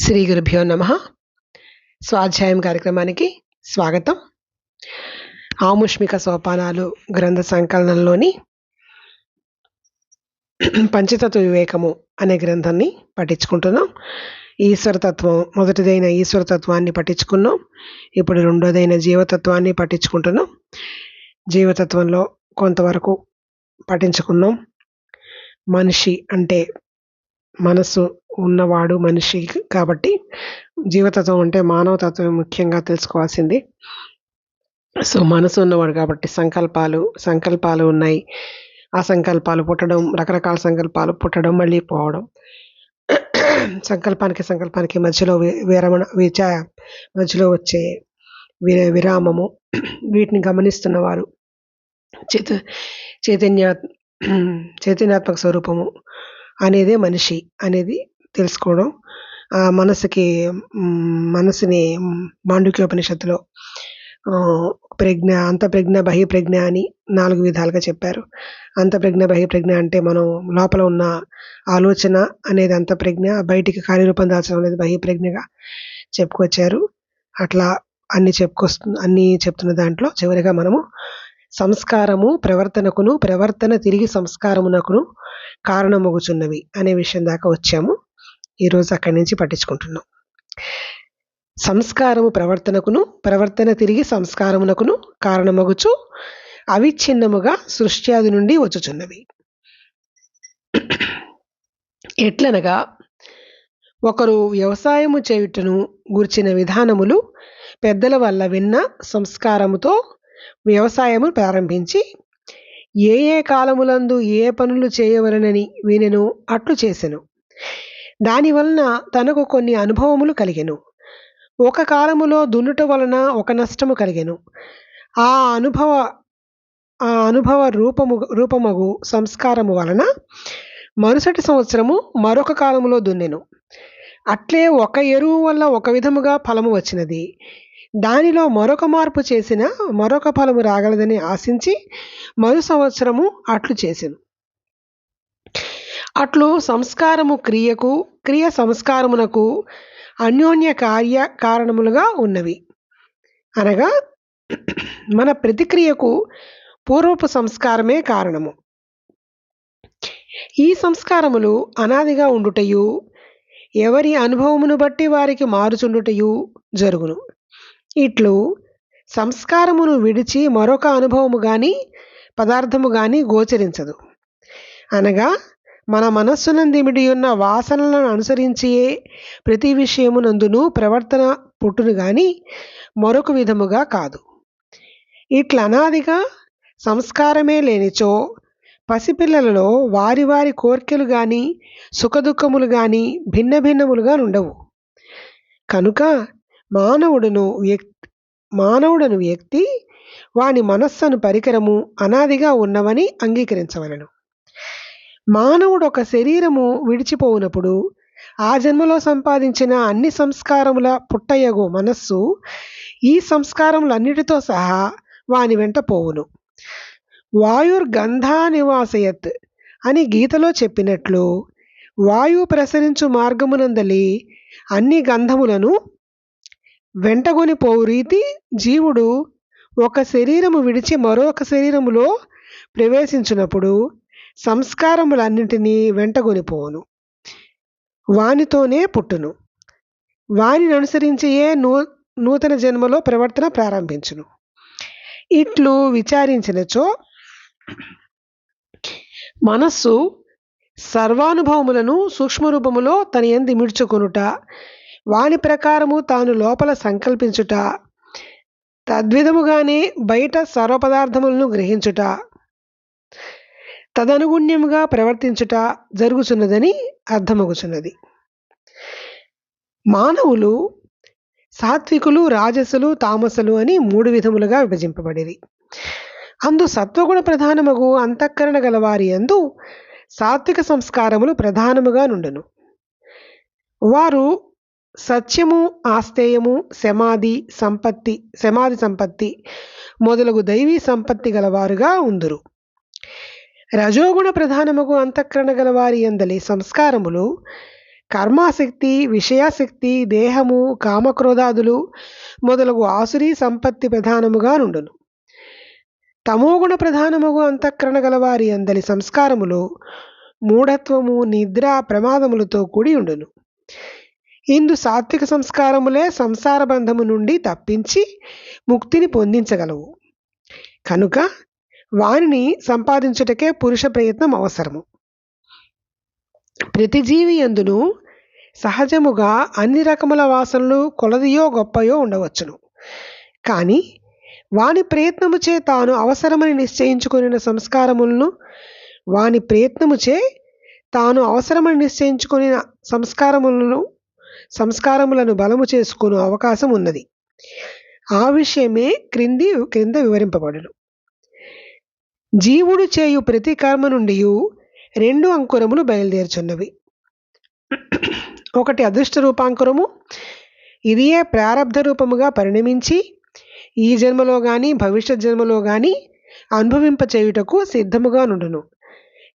శ్రీ గురుభ్యో నమ. స్వాధ్యాయం కార్యక్రమానికి స్వాగతం. ఆముష్మిక సోపానాలు గ్రంథ సంకలనంలోని పంచతత్వ వివేకము అనే గ్రంథాన్ని పఠించుకుంటున్నాం. ఈశ్వరతత్వం మొదటిదైన ఈశ్వరతత్వాన్ని పఠించుకున్నాం. ఇప్పుడు రెండోదైన జీవతత్వాన్ని పఠించుకుంటున్నాం. జీవతత్వంలో కొంతవరకు పఠించుకున్నాం. మనిషి అంటే మనసు ఉన్నవాడు మనిషి కాబట్టి జీవతత్వం అంటే మానవతత్వం ముఖ్యంగా తెలుసుకోవాల్సింది. సో మనసు ఉన్నవాడు కాబట్టి సంకల్పాలు సంకల్పాలు ఉన్నాయి. ఆ సంకల్పాలు పుట్టడం రకరకాల సంకల్పాలు పుట్టడం మళ్ళీ పోవడం. సంకల్పానికి సంకల్పానికి మధ్యలో విరమణ విచ మధ్యలో వచ్చే వి విరామము. వీటిని గమనిస్తున్నవారు చైత చైతన్య చైతన్యాత్మక స్వరూపము అనేదే మనిషి అనేది తెలుసుకోవడం. ఆ మనసుకి మనసుని మ్, మాండుక్యోపనిషత్తులో ప్రజ్ఞ అంతఃప్రజ్ఞ బహిప్రజ్ఞ అని నాలుగు విధాలుగా చెప్పారు. అంతఃప్రజ్ఞ బహిప్రజ్ఞ అంటే మనం లోపల ఉన్న ఆలోచన అనేది అంతఃప్రజ్ఞ బయటికి కార్యరూపం దాల్చడం అనేది బహిప్రజ్ఞగా చెప్పుకొచ్చారు. అట్లా అన్ని చెప్పుకొస్తు అన్నీ చెప్తున్న దాంట్లో చివరిగా మనము సంస్కారము ప్రవర్తనకును ప్రవర్తన తిరిగి సంస్కారమునకును కారణమగుచున్నవి అనే విషయం దాకా వచ్చాము. ఈరోజు అక్కడి నుంచి పట్టించుకుంటున్నాం. సంస్కారము ప్రవర్తనకును ప్రవర్తన తిరిగి సంస్కారమునకును కారణమగుచు అవిచ్ఛిన్నముగా సృష్ట్యాది నుండి వచ్చుచున్నవి. ఎట్లనగా ఒకరు వ్యవసాయము చేయుటను గూర్చిన విధానములు పెద్దల వల్ల విన్న సంస్కారముతో వ్యవసాయము ప్రారంభించి ఏ ఏ కాలములందు ఏ పనులు చేయవలనని వీనెను అట్లు చేసెను. దానివలన తనకు కొన్ని అనుభవములు కలిగెను. ఒక కాలములో దున్నుట వలన ఒక నష్టము కలిగెను. ఆ అనుభవ ఆ అనుభవ రూపము రూపమగు సంస్కారము వలన మరుసటి సంవత్సరము మరొక కాలములో దున్నెను. అట్లే ఒక ఎరువు వల్ల ఒక విధముగా ఫలము వచ్చినది. దానిలో మరొక మార్పు చేసిన మరొక ఫలము రాగలదని ఆశించి మరు సంవత్సరము అట్లు చేసెను. అట్లు సంస్కారము క్రియకు క్రియ సంస్కారమునకు అన్యోన్య కార్య కారణములుగా ఉన్నవి. అనగా మన ప్రతిక్రియకు పూర్వపు సంస్కారమే కారణము. ఈ సంస్కారములు అనాదిగా ఉండుటయు ఎవరి అనుభవమును బట్టి వారికి మారుచుండుటయు జరుగును. ఇట్లు సంస్కారమును విడిచి మరొక అనుభవము కానీ పదార్థము కానీ గోచరించదు. అనగా మన మనస్సునందిమిడి ఉన్న వాసనలను అనుసరించియే ప్రతి విషయమునందును ప్రవర్తన పుట్టును గాని మరొక విధముగా కాదు. ఇట్లా అనాదిగా సంస్కారమే లేనిచో పసిపిల్లలలో వారి వారి కోర్కెలు కానీ సుఖదుఖములు కానీ భిన్న భిన్నములుగా ఉండవు కనుక మానవుడును వ్యక్తి మానవుడను వ్యక్తి వాని మనస్సును పరికరము అనాదిగా ఉన్నవని అంగీకరించవలను. మానవుడు ఒక శరీరము విడిచిపోవునప్పుడు ఆ జన్మలో సంపాదించిన అన్ని సంస్కారముల పుట్టయగు మనస్సు ఈ సంస్కారములన్నిటితో సహా వాని వెంట పోవును. వాయుర్గంధా నివాసయత్ అని గీతలో చెప్పినట్లు వాయువు ప్రసరించు మార్గమునందలి అన్ని గంధములను వెంటగొని పోవు రీతి జీవుడు ఒక శరీరము విడిచి మరొక శరీరములో ప్రవేశించినప్పుడు సంస్కారములన్నింటినీ వెంటగొనిపోవును వానితోనే పుట్టును. వానిని అనుసరించియే నూ నూతన జన్మలో ప్రవర్తన ప్రారంభించును. ఇట్లు విచారించినచో మనస్సు సర్వానుభవములను సూక్ష్మరూపములో తన ఎందు మిడుచుకొనుట వాని ప్రకారము తాను లోపల సంకల్పించుట తద్విధముగానే బయట సర్వపదార్థములను గ్రహించుట తదనుగుణ్యముగా ప్రవర్తించుట జరుగుచున్నదని అర్థమగుచున్నది. మానవులు సాత్వికులు రాజసులు తామసులు అని మూడు విధములుగా విభజింపబడిరి. అందు సత్వగుణ ప్రధానమగు అంతఃకరణ గలవారి అందు సాత్విక సంస్కారములు ప్రధానముగా నుండును. వారు సత్యము ఆస్తేయము సమాధి సంపత్తి సమాధి సంపత్తి మొదలగు దైవీ సంపత్తి గలవారుగా ఉందురు. రజోగుణ ప్రధానముకు అంతఃకరణ గలవారి అందలి సంస్కారములు కర్మాసక్తి విషయాసక్తి దేహము కామక్రోధాదులు మొదలగు ఆసురి సంపత్తి ప్రధానముగా నుండును. తమోగుణ ప్రధానముగు అంతఃకరణ గలవారి అందలి సంస్కారములు మూఢత్వము నిద్ర ప్రమాదములతో కూడి ఉండును. ఇందు సాత్విక సంస్కారములే సంసార బంధము నుండి తప్పించి ముక్తిని పొందించగలవు. కనుక వాణిని సంపాదించుటకే పురుష ప్రయత్నం అవసరము. ప్రతి జీవి ఎందును సహజముగా అన్ని రకముల వాసనలు కొలదియో గొప్పయో ఉండవచ్చును. కానీ వాని ప్రయత్నముచే తాను అవసరమని నిశ్చయించుకుని సంస్కారములను వాని ప్రయత్నముచే తాను అవసరమని నిశ్చయించుకుని సంస్కారములను సంస్కారములను బలము చేసుకుని అవకాశం ఉన్నది. ఆ విషయమే క్రింది క్రింద వివరింపబడును. జీవుడు చేయు ప్రతి కర్మ నుండి రెండు అంకురములు బయలుదేరుచున్నవి. ఒకటి అదృష్ట రూపాంకురము ఇదియే ప్రారబ్ధ రూపముగా పరిణమించి ఈ జన్మలో కానీ భవిష్యత్ జన్మలో కానీ అనుభవింప చేయుటకు సిద్ధముగా నుండును.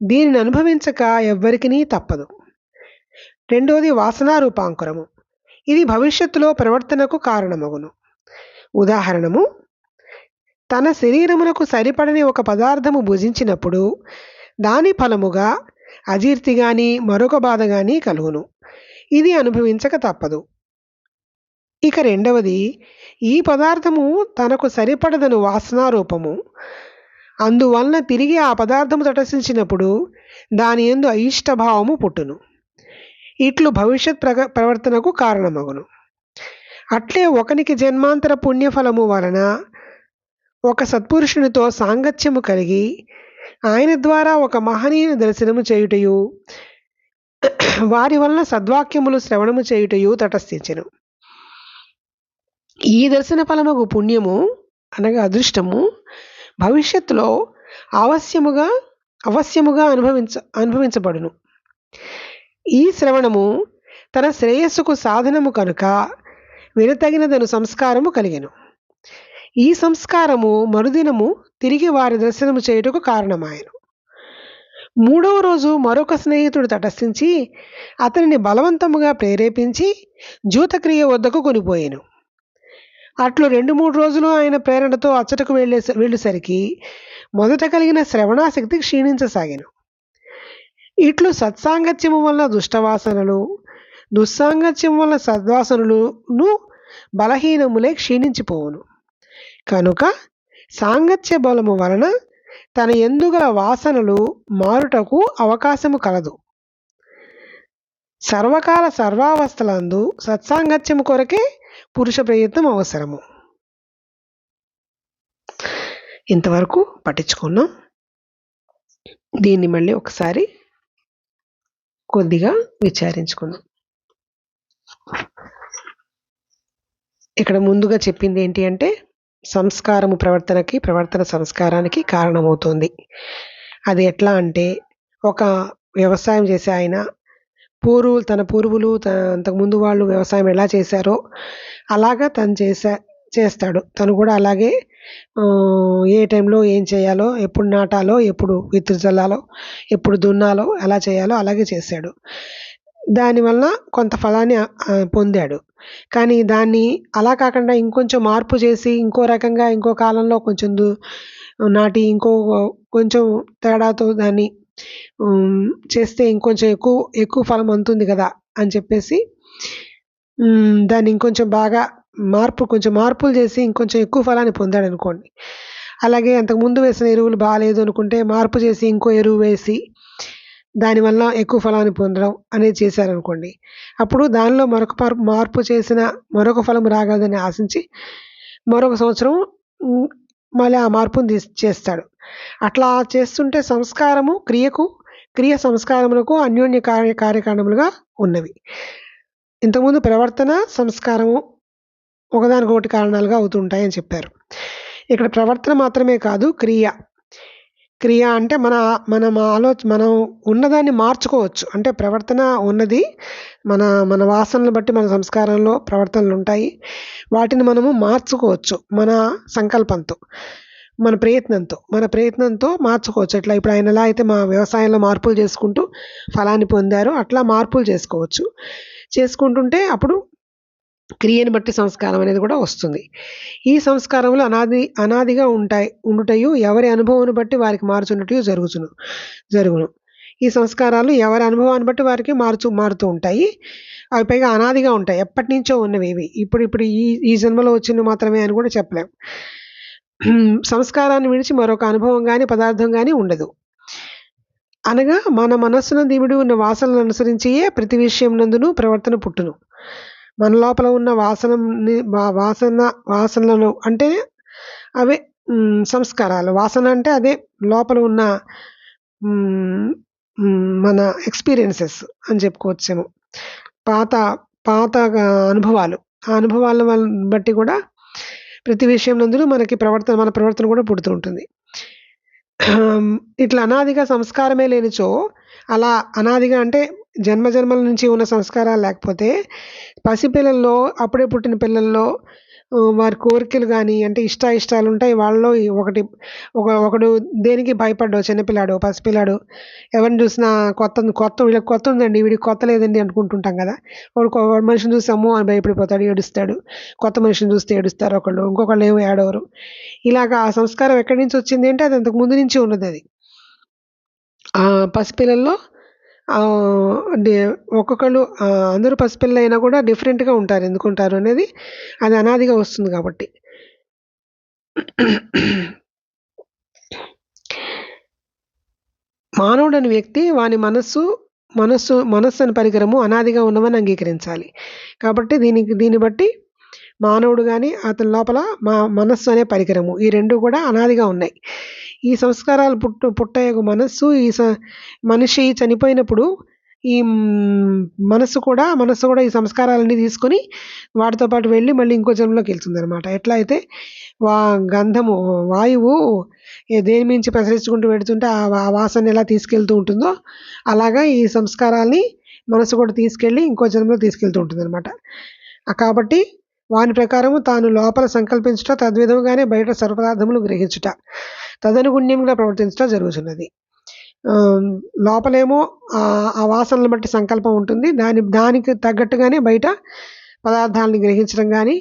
దీనిని అనుభవించక ఎవ్వరికీ తప్పదు. రెండవది వాసనారూపాంకురము ఇది భవిష్యత్తులో ప్రవర్తనకు కారణమగును. ఉదాహరణము తన శరీరమునకు సరిపడని ఒక పదార్థము భుజించినప్పుడు దాని ఫలముగా అజీర్తి గాని మరొక బాధ గాని కలుగును. ఇది అనుభవించక తప్పదు. ఇక రెండవది ఈ పదార్థము తనకు సరిపడదను వాసనారూపము అందువలన తిరిగి ఆ పదార్థము తటసించినప్పుడు దాని ఎందు అయిష్టభావము పుట్టును. ఇట్లు భవిష్యత్ ప్రగ ప్రవర్తనకు కారణమగును. అట్లే ఒకనికి జన్మాంతర పుణ్యఫలము వలన ఒక సత్పురుషునితో సాంగత్యము కలిగి ఆయన ద్వారా ఒక మహనీయుని దర్శనము చేయుటయు వారి వలన సద్వాక్యములు శ్రవణము చేయుటయు తటస్థించెను. ఈ దర్శన ఫలముకు పుణ్యము అనగా అదృష్టము భవిష్యత్తులో అవశ్యముగా అవశ్యముగా అనుభవించ అనుభవించబడును. ఈ శ్రవణము తన శ్రేయస్సుకు సాధనము కనుక వినతగినదను సంస్కారము కలిగెను. ఈ సంస్కారము మరుదినము తిరిగి వారి దర్శనము చేయుటకు కారణమాయను. మూడవ రోజు మరొక స్నేహితుడు తటస్థించి అతనిని బలవంతముగా ప్రేరేపించి జూతక్రియ వద్దకు కొనిపోయాను. అట్లు రెండు మూడు రోజులు ఆయన ప్రేరణతో అచ్చటకు వెళ్ళే వెళ్ళేసరికి మొదట కలిగిన శ్రవణాశక్తి క్షీణించసాగాను. ఇట్లు సత్సాంగత్యము వలన దుష్టవాసనలు దుస్సాంగత్యం వలన సద్వాసనలును బలహీనములే క్షీణించిపోవును. కనుక సాంగత్య బలము వలన తన ఎందుగల వాసనలు మారుటకు అవకాశము కలదు. సర్వకాల సర్వావస్థలందు సత్సాంగత్యము కొరకే పురుష ప్రయత్నం అవసరము. ఇంతవరకు పట్టించుకున్నాం. దీన్ని మళ్ళీ ఒకసారి కొద్దిగా విచారించుకుందాం. ఇక్కడ ముందుగా చెప్పింది ఏంటి అంటే సంస్కారము ప్రవర్తనకి ప్రవర్తన సంస్కారానికి కారణమవుతుంది. అది ఎట్లా అంటే ఒక వ్యవసాయం చేసే ఆయన పూర్వులు తన పూర్వులు అంతకుముందు వాళ్ళు వ్యవసాయం ఎలా చేశారో అలాగా తను చేసే చేస్తాడు. తను కూడా అలాగే ఏ టైంలో ఏం చేయాలో ఎప్పుడు నాటాలో ఎప్పుడు విత్తు చల్లాలో ఎప్పుడు దున్నాలో ఎలా చేయాలో అలాగే చేశాడు దానివల్ల కొంత ఫలాన్ని పొందాడు. కానీ దాన్ని అలా కాకుండా ఇంకొంచెం మార్పు చేసి ఇంకో రకంగా ఇంకో కాలంలో కొంచెం నాటి ఇంకో కొంచెం తేడాతో దాన్ని చేస్తే ఇంకొంచెం ఎక్కువ ఎక్కువ ఫలం అందుతుంది కదా అని చెప్పేసి దాన్ని ఇంకొంచెం బాగా మార్పు కొంచెం మార్పులు చేసి ఇంకొంచెం ఎక్కువ ఫలాన్ని పొందాడు అనుకోండి. అలాగే అంతకుముందు వేసిన ఎరువులు బాగాలేదు అనుకుంటే మార్పు చేసి ఇంకో ఎరువు వేసి దానివల్ల ఎక్కువ ఫలాన్ని పొందడం అనేది చేశారనుకోండి అప్పుడు దానిలో మరొక మార్పు మార్పు చేసిన మరొక ఫలం రాగలదని ఆశించి మరొక సంవత్సరం మళ్ళీ ఆ మార్పును తీసి చేస్తాడు. అట్లా చేస్తుంటే సంస్కారము క్రియకు క్రియ సంస్కారములకు అన్యోన్య కార్య కార్యకారణములుగా ఉన్నవి. ఇంతకుముందు ప్రవర్తన సంస్కారము ఒకదానికొకటి కారణాలుగా అవుతుంటాయని చెప్పారు. ఇక్కడ ప్రవర్తన మాత్రమే కాదు క్రియ. క్రియ అంటే మన మనం ఆలో మనం ఉన్నదాన్ని మార్చుకోవచ్చు. అంటే ప్రవర్తన ఉన్నది మన మన వాసనలు బట్టి మన సంస్కారంలో ప్రవర్తనలు ఉంటాయి. వాటిని మనము మార్చుకోవచ్చు మన సంకల్పంతో మన ప్రయత్నంతో. మన ప్రయత్నంతో మార్చుకోవచ్చు. అట్లా ఇప్పుడు ఆయన ఎలా అయితే మా వ్యవసాయంలో మార్పులు చేసుకుంటూ ఫలాన్ని పొందారో అట్లా మార్పులు చేసుకోవచ్చు. చేసుకుంటుంటే అప్పుడు క్రియని బట్టి సంస్కారం అనేది కూడా వస్తుంది. ఈ సంస్కారములు అనాది అనాదిగా ఉంటాయి ఉండుటయు ఎవరి అనుభవాన్ని బట్టి వారికి మార్చున్నట్టు జరుగుతును జరుగును. ఈ సంస్కారాలు ఎవరి అనుభవాన్ని బట్టి వారికి మార్చు మారుతూ ఉంటాయి. అవి పైగా అనాదిగా ఉంటాయి. ఎప్పటి నుంచో ఉన్నవి ఇవి. ఇప్పుడు ఇప్పుడు ఈ ఈ జన్మలో వచ్చినవి మాత్రమే అని కూడా చెప్పలేం. సంస్కారాన్ని విడిచి మరొక అనుభవం కానీ పదార్థం కానీ ఉండదు. అనగా మన మనస్సున దివిడి ఉన్న వాసనలను అనుసరించియే ప్రతి విషయం నందును ప్రవర్తన పుట్టును. మన లోపల ఉన్న వాసనని వాసన వాసనలను అంటే అవే సంస్కారాలు. వాసన అంటే అదే లోపల ఉన్న మన ఎక్స్పీరియన్సెస్ అని చెప్పుకోవచ్చేమో. పాత పాత అనుభవాలు. ఆ అనుభవాల బట్టి కూడా ప్రతి విషయం నందు మనకి ప్రవర్తన మన ప్రవర్తన కూడా పుడుతూ ఉంటుంది. ఇట్లా అనాదిగా సంస్కారమే లేనిచో అలా అనాదిగా అంటే జన్మ జన్మల నుంచి ఉన్న సంస్కారాలు లేకపోతే పసిపిల్లల్లో అప్పుడే పుట్టిన పిల్లల్లో వారి కోరికలు కానీ అంటే ఇష్టాయిష్టాలు ఉంటాయి. వాళ్ళలో ఒకటి ఒక ఒకడు దేనికి భయపడ్డో చిన్నపిల్లాడు పసిపిల్లాడు ఎవరిని చూసినా కొత్త కొత్త వీళ్ళకి కొత్త ఉందండి వీడికి కొత్త లేదండి అనుకుంటుంటాం కదా. వాడు మనిషిని చూసి అమ్మో అని భయపడిపోతాడు ఏడుస్తాడు. కొత్త మనిషిని చూస్తే ఏడుస్తారు ఒకళ్ళు ఇంకొకళ్ళు ఏమో ఏడవరు. ఇలాగ ఆ సంస్కారం ఎక్కడి నుంచి వచ్చింది అంటే అది అంతకు ముందు నుంచి ఉన్నది అది. పసిపిల్లల్లో డి- ఒక్కొక్కళ్ళు అందరూ పసిపిల్లలు అయినా కూడా డిఫరెంట్గా ఉంటారు. ఎందుకుంటారు అనేది అది అనాదిగా వస్తుంది కాబట్టి. మానవుడని వ్యక్తి వాని మనస్సు మనస్సు మనస్సు అని పరికరము అనాదిగా ఉన్నవని అంగీకరించాలి. కాబట్టి దీనికి దీన్ని బట్టి మానవుడు కానీ అతని లోపల మా మనస్సు అనే పరికరము ఈ రెండు కూడా అనాదిగా ఉన్నాయి. ఈ సంస్కారాలు పుట్టు పుట్టయ్యకు మనస్సు. ఈ స మనిషి చనిపోయినప్పుడు ఈ మనస్సు కూడా మనస్సు కూడా ఈ సంస్కారాలన్నీ తీసుకొని వాటితో పాటు వెళ్ళి మళ్ళీ ఇంకో జన్మలోకి వెళ్తుంది అనమాట ఎట్లా అయితే వా గంధము వాయువు దేని మించి ప్రసరించుకుంటూ పెడుతుంటే ఆ ఆ వాసన ఎలా తీసుకెళ్తూ ఉంటుందో అలాగా ఈ సంస్కారాల్ని మనసు కూడా తీసుకెళ్ళి ఇంకో జన్మలో తీసుకెళ్తూ ఉంటుంది అనమాట కాబట్టి వాని ప్రకారము తాను లోపల సంకల్పించుట తద్విధముగానే బయట సర్వపదార్థములు గ్రహించుట తదనుగుణ్యంగా ప్రవర్తించుట జరుగుతున్నది లోపలేమో ఆ వాసనలు బట్టి సంకల్పం ఉంటుంది. దాని దానికి తగ్గట్టుగానే బయట పదార్థాలని గ్రహించడం కానీ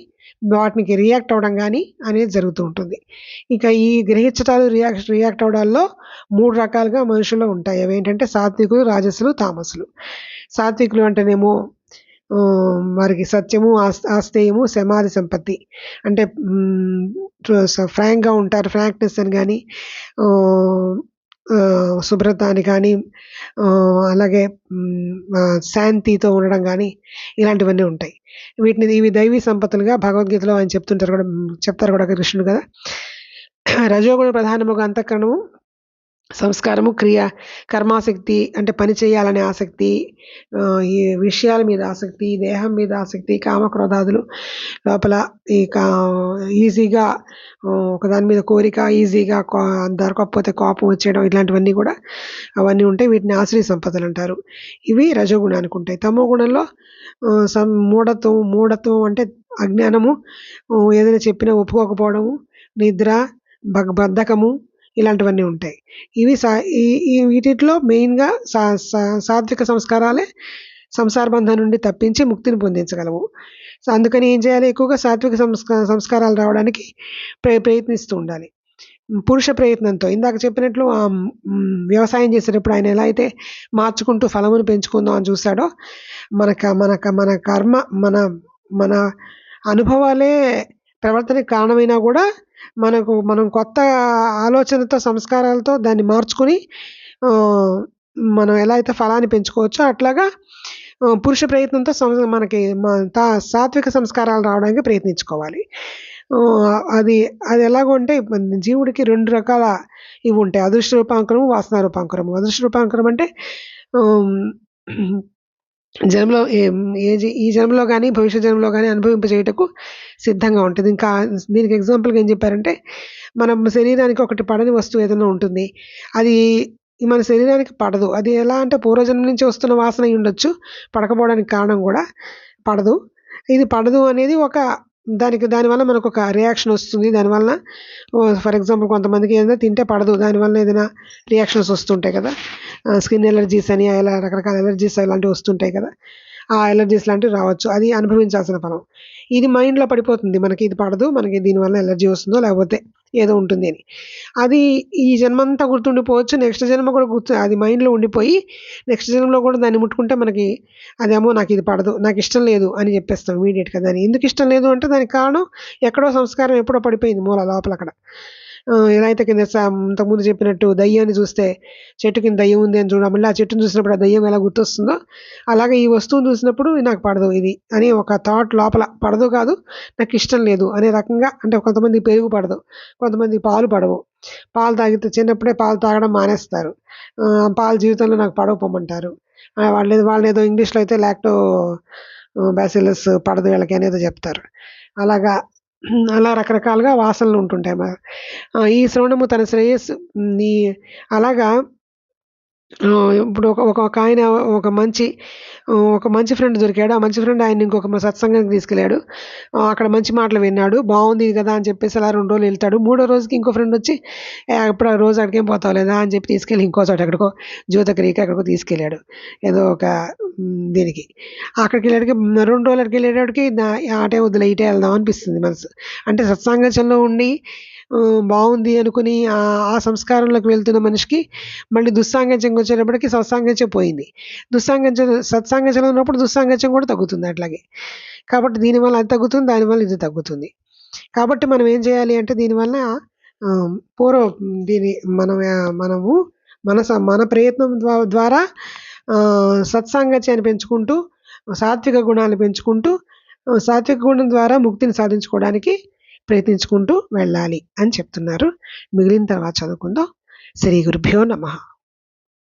వాటికి రియాక్ట్ అవ్వడం కానీ అనేది జరుగుతూ ఉంటుంది. ఇక ఈ గ్రహించటాలు రియాక్ట్ రియాక్ట్ అవడాల్లో మూడు రకాలుగా మనుషుల్లో ఉంటాయి. అవి ఏంటంటే సాత్వికులు రాజసులు తామసులు. సాత్వికులు అంటేనేమో వారికి సత్యము ఆస్తేయము సమాధి సంపత్తి. అంటే ఫ్రాంక్గా ఉంటారు. ఫ్రాంక్నెస్ అని కానీ శుభ్రత అని కానీ అలాగే శాంతితో ఉండడం కానీ ఇలాంటివన్నీ ఉంటాయి. వీటిని ఇవి దైవీ సంపత్తులుగా భగవద్గీతలో ఆయన చెప్తుంటారు కూడా చెప్తారు కూడా కృష్ణుడు కదా. రజోగుణ ప్రధానముగా అంతఃకరణము. సంస్కారము క్రియ కర్మాసక్తి అంటే పని చేయాలనే ఆసక్తి ఈ విషయాల మీద ఆసక్తి దేహం మీద ఆసక్తి కామక్రోధాదులు లోపల ఈ కా ఈజీగా ఒకదాని మీద కోరిక ఈజీగా దొరకకపోతే కోపం వచ్చేయడం ఇలాంటివన్నీ కూడా అవన్నీ ఉంటాయి వీటిని ఆశ్రయ సంపదలు అంటారు. ఇవి రజోగుణానికి ఉంటాయి. తమో గుణంలో సం మూఢత్వం మూఢత్వం అంటే అజ్ఞానము ఏదైనా చెప్పినా ఒప్పుకోకపోవడము నిద్ర బద్ధకము ఇలాంటివన్నీ ఉంటాయి. ఇవి సా ఈ వీటిలో మెయిన్గా సా సా- సాత్విక సంస్కారాలే సంసార బంధం నుండి తప్పించి ముక్తిని పొందించగలవు. సో అందుకని ఏం చేయాలి? ఎక్కువగా సాత్విక సంస్కారాలు రావడానికి ప్ర ప్రయత్నిస్తూ ఉండాలి. పురుష ప్రయత్నంతో. ఇందాక చెప్పినట్లు వ్యవసాయం చేసేటప్పుడు ఆయన ఎలా అయితే మార్చుకుంటూ ఫలమును పెంచుకుందాం అని చూశాడో మనక మనక మన కర్మ మన మన అనుభవాలే ప్రవర్తనకి కారణమైనా కూడా మనకు మనం కొత్త ఆలోచనతో సంస్కారాలతో దాన్ని మార్చుకొని మనం ఎలా అయితే ఫలాన్ని పెంచుకోవచ్చో అట్లాగా పురుష ప్రయత్నంతో సం- మనకి తా సాత్విక సంస్కారాలు రావడానికి ప్రయత్నించుకోవాలి. అది అది ఎలాగో జీవుడికి రెండు రకాల ఇవి ఉంటాయి. అదృష్ట రూపాంకరము వాసన రూపాంకరము అదృష్ట రూపాంకరం అంటే జన్మలో ఏ ఏ జీ- ఈ జన్మలో కానీ భవిష్యత్ జన్మలో కానీ అనుభవింపజేయటకు సిద్ధంగా ఉంటుంది. ఇంకా దీనికి ఎగ్జాంపుల్గా ఏం చెప్పారంటే మన శరీరానికి ఒకటి పడని వస్తువు ఏదైనా ఉంటుంది. అది మన శరీరానికి పడదు. అది ఎలా అంటే పూర్వజన్మ నుంచి వస్తున్న వాసన అయి ఉండొచ్చు. పడకపోవడానికి కారణం కూడా పడదు. ఇది పడదు అనేది ఒక దానికి దానివల్ల మనకు ఒక రియాక్షన్ వస్తుంది. దానివల్ల ఫర్ ఎగ్జాంపుల్ కొంతమందికి ఏదైనా తింటే పడదు. దానివల్ల ఏదైనా రియాక్షన్స్ వస్తుంటాయి కదా. స్కిన్ ఎలర్జీస్ అని ఇలా రకరకాల ఎలర్జీస్ అలాంటివి వస్తుంటాయి కదా. ఆ ఎలర్జీస్ లాంటివి రావచ్చు. అది అనుభవించాల్సిన ఫలం. ఇది మైండ్లో పడిపోతుంది. మనకి ఇది పడదు మనకి దీనివల్ల ఎలర్జీ వస్తుందో లేకపోతే. ఏదో ఉంటుంది అని. అది ఈ జన్మంతా గుర్తుండిపోవచ్చు. నెక్స్ట్ జన్మ కూడా గుర్తు అది మైండ్లో ఉండిపోయి నెక్స్ట్ జన్మలో కూడా దాన్ని ముట్టుకుంటే మనకి అదేమో నాకు ఇది పడదు నాకు ఇష్టం లేదు అని చెప్పేస్తాం ఇమీడియట్గా దాన్ని. ఎందుకు ఇష్టం లేదు అంటే దానికి కారణం ఎక్కడో సంస్కారం ఎప్పుడో పడిపోయింది మూల లోపల అక్కడ ఎలా అయితే కింద స- ఇంతకుముందు చెప్పినట్టు దయ్యాన్ని చూస్తే చెట్టు కింద దయ్యం ఉంది అని చూడడం మళ్ళీ ఆ చెట్టుని చూసినప్పుడు ఆ దయ్యం ఎలా గుర్తొస్తుందో అలాగే ఈ వస్తువుని చూసినప్పుడు నాకు పడదు ఇది అని ఒక థాట్ లోపల. పడదు కాదు నాకు ఇష్టం లేదు అనే రకంగా అంటే కొంతమంది పెరుగు పడదు కొంతమంది పాలు పడవు. పాలు తాగితే చిన్నప్పుడే పాలు తాగడం మానేస్తారు. పాలు జీవితంలో నాకు పడవ పొమ్మంటారు వాళ్ళు ఏదో- వాళ్ళు ఏదో ఇంగ్లీష్లో అయితే లాక్టో బ్యాసిలస్ పడదు వీళ్ళకి అనేది చెప్తారు. అలాగా అలా రకరకాలుగా వాసనలు ఉంటుంటాయి ఈ శ్రవణము తన శ్రేయస్సు నీ ఈ అలాగా ఇప్పుడు ఒక ఒక ఆయన ఒక మంచి ఒక మంచి ఫ్రెండ్ దొరికాడు. ఆ మంచి ఫ్రెండ్ ఆయన ఇంకొక సత్సంగానికి తీసుకెళ్ళాడు. అక్కడ మంచి మాటలు విన్నాడు. బాగుంది కదా అని చెప్పేసి అలా రెండు రోజులు వెళ్తాడు. మూడో రోజుకి ఇంకో ఫ్రెండ్ వచ్చి ఇప్పుడు ఆ రోజు అక్కడికేం పోతావు లేదా? అని చెప్పి తీసుకెళ్ళి ఇంకో చోట ఎక్కడికో జ్యోతకరికి ఎక్కడికో తీసుకెళ్ళాడు. ఏదో ఒక దీనికి. అక్కడికి వెళ్ళాడికి రెండు రోజులకి వెళ్ళేటప్పటికి ఆటే వద్దులే ఇటే వెళ్దాం అనిపిస్తుంది మనసు. అంటే సత్సాంగత్యంలో ఉండి బాగుంది అనుకుని ఆ సంస్కారంలోకి వెళ్తున్న మనిషికి మళ్ళీ దుస్సాంగత్యం వచ్చేటప్పటికి సత్సాంగత్యం పోయింది. దుస్సాంగత్యం సత్సాంగత్యం ఉన్నప్పుడు దుస్సాంగత్యం కూడా తగ్గుతుంది అట్లాగే. కాబట్టి దీనివల్ల అది తగ్గుతుంది దానివల్ల ఇది తగ్గుతుంది. కాబట్టి మనం ఏం చేయాలి అంటే దీనివల్ల పూర్వ దీని మనం మనము మన స- మన ప్రయత్నం ద్వారా సత్సాంగత్యాన్ని పెంచుకుంటూ సాత్విక గుణాలు పెంచుకుంటూ సాత్విక గుణం ద్వారా ముక్తిని సాధించుకోవడానికి ప్రయత్నించుకుంటూ వెళ్ళాలి అని చెప్తున్నారు. మిగిలిన తర్వాత చదువుకుందాం. శ్రీ గురుభ్యో నమః.